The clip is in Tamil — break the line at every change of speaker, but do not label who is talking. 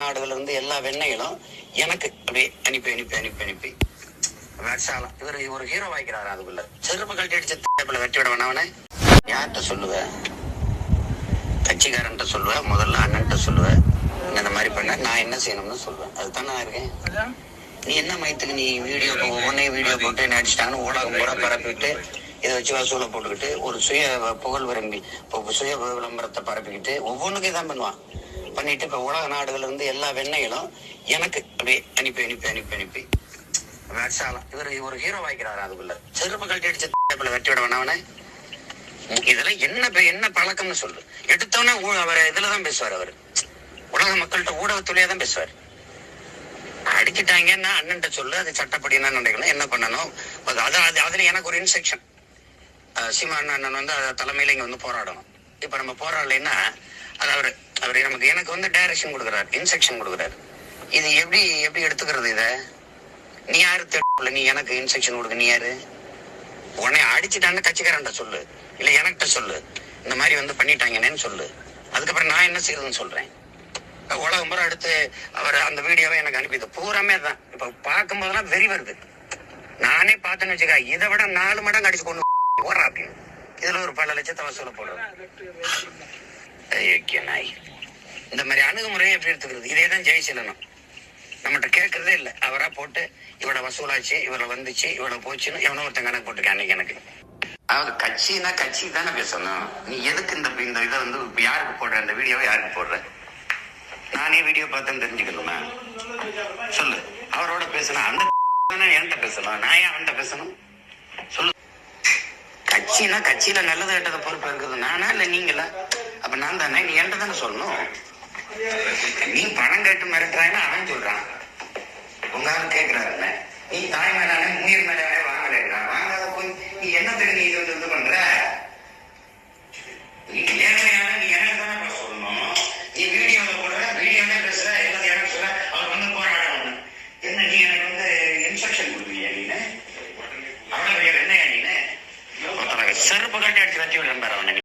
நாடுல இருந்து எல்லா வெண்ணைகளும் எனக்கு அப்படியே அனுப்பி அனுப்பி அனுப்பி அனுப்பி. வருஷாலம் இவர் ஒரு ஹீரோ வாய்க்கிறாரு அதுக்குள்ள. செருப்பு கழட்டி அடிச்ச தேப்பில் வெட்டி விட வேணாவனே யார்கிட்ட சொல்லுவ? கட்சிக்காரன்ட்ட சொல்லுவேன் முதல்ல அண்ணன்ட்ட சொல்லுவேன் இந்த மாதிரி பண்ண நான் என்ன செய்யணும்னு சொல்லுவேன் அதுதான் நான் இருக்கேன். நீ என்ன மயத்துக்கு நீ வீடியோ ஒவ்வொன்னே வீடியோ போட்டு நடிச்சிட்டாங்கன்னு ஊடகம் பூரா பரப்பிட்டு இதை வச்சு வசூலை போட்டுக்கிட்டு ஒரு சுய புகழ் விரும்பி சுய விளம்பரத்தை பரப்பிக்கிட்டு ஒவ்வொன்றுக்கும் இதான் பண்ணுவான். பண்ணிட்டு இப்ப உலக நாடுகள்ல இருந்து எல்லா வெண்ணைகளும் எனக்கு அப்படியே அனுப்பி அனுப்பி அனுப்பி அனுப்பி. வருஷாலம் இவர் ஒரு ஹீரோ வாய்க்கிறாரு அதுக்குள்ள. செருப்பு கழட்டி அடிச்சு வெட்டி விட வேணாவனே இதெல்லாம் என்ன என்ன பழக்கம்னு சொல்லு. எடுத்தோன்னே அவர் இதுலதான் பேசுவார் அவர். உலக மக்கள்கிட்ட ஊடகத்துலயே தான் பேசுவார். அடிக்கிட்டாங்கன்னா அண்ணன்ட்ட சொல்லு அது சட்டப்படி என்ன நடக்கணும் என்ன பண்ணணும்? அது அது- அது- அதுல எனக்கு ஒரு இன்ஸ்ட்ரக்ஷன் சீமா அண்ணன் வந்து தலைமையில இங்க வந்து போராடணும். இப்ப நம்ம போராடலைன்னா அது அவர் அவர் நமக்கு எனக்கு வந்து டைரக்ஷன் கொடுக்குறாரு இன்ஸ்ட்ரக்ஷன் கொடுக்குறாரு. இது எப்படி எப்படி எடுத்துக்கிறது இதை? நீ யாரு தேடல? நீ எனக்கு இன்ஸ்ட்ரக்ஷன் கொடுக்க நீ யாரு? உன்னை அடிச்சுட்டான்னு கட்சிக்காரன்ட்ட சொல்லு. இல்ல எனக்கிட்ட சொல்லு. இந்த மாதிரி வந்து பண்ணிட்டாங்கன்னு சொல்லு. அதுக்கப்புறம் நான் என்ன செய்யறதுன்னு சொல்றேன். உலகம் பூரா எடுத்து அவர் அந்த வீடியோவை எனக்கு அனுப்பிது. பூராமே தான் இப்ப பார்க்கும்போதெல்லாம் வெறி வருது. நானே பார்த்தேன்னு வச்சுக்க இதை விட நாலு மடங்கு அடிச்சு கொண்டு போடுறா அப்படின்னு. இதுல ஒரு பல லட்சத்தை வசூல போடுவேன் நாய் இந்த மாதிரி அணுகுமுறையை எப்படி எடுத்துக்கிறது? இதே தான் ஜெயசீலனும். நம்மகிட்ட கேட்கறதே இல்லை. அவரா போட்டு இவட வசூலாச்சு இவள வந்துச்சு இவள போச்சுன்னு எவனோ ஒருத்தன் கணக்கு போட்டுருக்கான் அன்னைக்கு எனக்கு. அதாவது கட்சினா கட்சி தானே பேசணும். நீ எதுக்கு இந்த இந்த இதை வந்து யாருக்கு போடுற? இந்த வீடியோவை யாருக்கு போடுற? நானே வீடியோ பார்த்தேன்னு தெரிஞ்சுக்கணுமா? சொல்லு. அவரோட பேசணும் அந்த என்கிட்ட பேசணும். நான் ஏன் அவன்கிட்ட பேசணும்? சொல்லு. கட்சினா கட்சியில நல்லது கெட்டது பொறுப்பு இருக்குது. நானா இல்ல நீங்களா? அப்ப நான் தானே நீ என்கிட்ட தானே சொல்லணும்? நீ பணம் கேட்டு மிரட்டுறான்னு அவன் சொல்றான். உங்க ஆள் நீ தாய் மேலானே முயர் மேலானே வாங்கலைன்னா வாங்காத போய் நீ என்னத்துக்கு நீ இது வந்து இது பண்ற? நீ நேர்மையான நீ எனக்கு தானே சொல்லணும். நீ வீடியோல போடுற வீடியோல பேசுற எல்லாத்தையும் எனக்கு சொல்ற? அவர் வந்து போராடணும் என்ன நீ எனக்கு வந்து இன்ஸ்ட்ரக்ஷன் கொடுக்குறியா நீனு? அவ்வளவு என்ன நீனு? செருப்பு கட்டி அடிச்சு வச்சு விடுறேன்